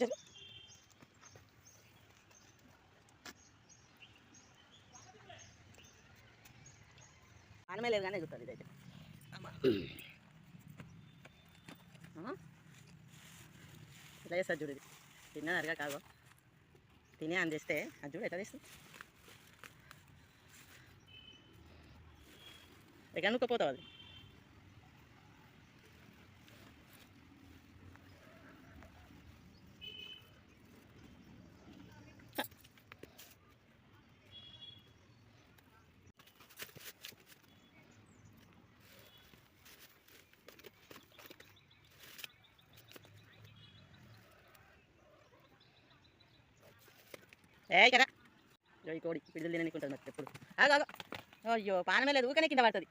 జరుగు. ఆనమే లేదు కానీ ఎగురుతుంది ఇదైతే అమ్మా. అమ్మా. ఇట్లా చేస్తుంది చూడు ఇది తిన్నది అరగా కాదు తినే అని చేస్తే అది చూడు ఎట్లా తీస్తుంది ఎక్కడ నుక్కపోతావు అది ఏ కదా ఈ కోడి పిడుదలు తిననుకుంటుంది మరి ఎప్పుడు. ఆగు ఆగు. అయ్యో పానమే లేదు ఊకనే కింద పడుతుంది.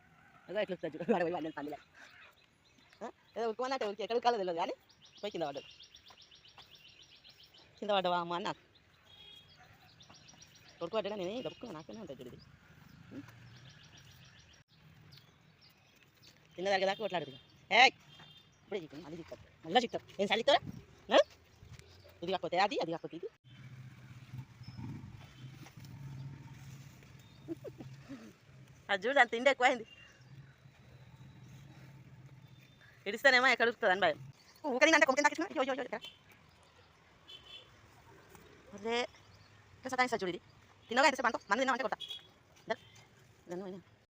అదో ఎట్లా వస్తుంది చూడు. వాడు పోయి పందిలే. ఏదో ఉక్కమన్నట్టు ఉరికి ఎక్కడ ఉక్కాలో తెలియదు కానీ పోయి కింద పడ్డది కింద పడ్డవా అమ్మ అన్న? కొడుకు పడ్డా నేను గొప్ప నాకనే ఉంటుంది చూడు ఇది. ఉం? కింద దగ్గరదాకా కొట్లాడుతుంది ఏ ఇప్పుడే చిక్కు అది చిక్కు మళ్ళీ చిక్తారు ఏం సార్ చిక్తారా ఇది కాకపోతే అది అది కాకపోతే ఇది. అది చూడు అంత తిండి ఎక్కువైంది ఇడిస్తేనేమో ఎక్కడ ఉరుకుతుంది అని భయం. ఊకని అంటే కొంచెం తగ్గించిన అదే సతాయిస్తా చూడు ఇది? తిన్నాగా ఎంత పంతో మంది తిన్నామంటే కొడతా.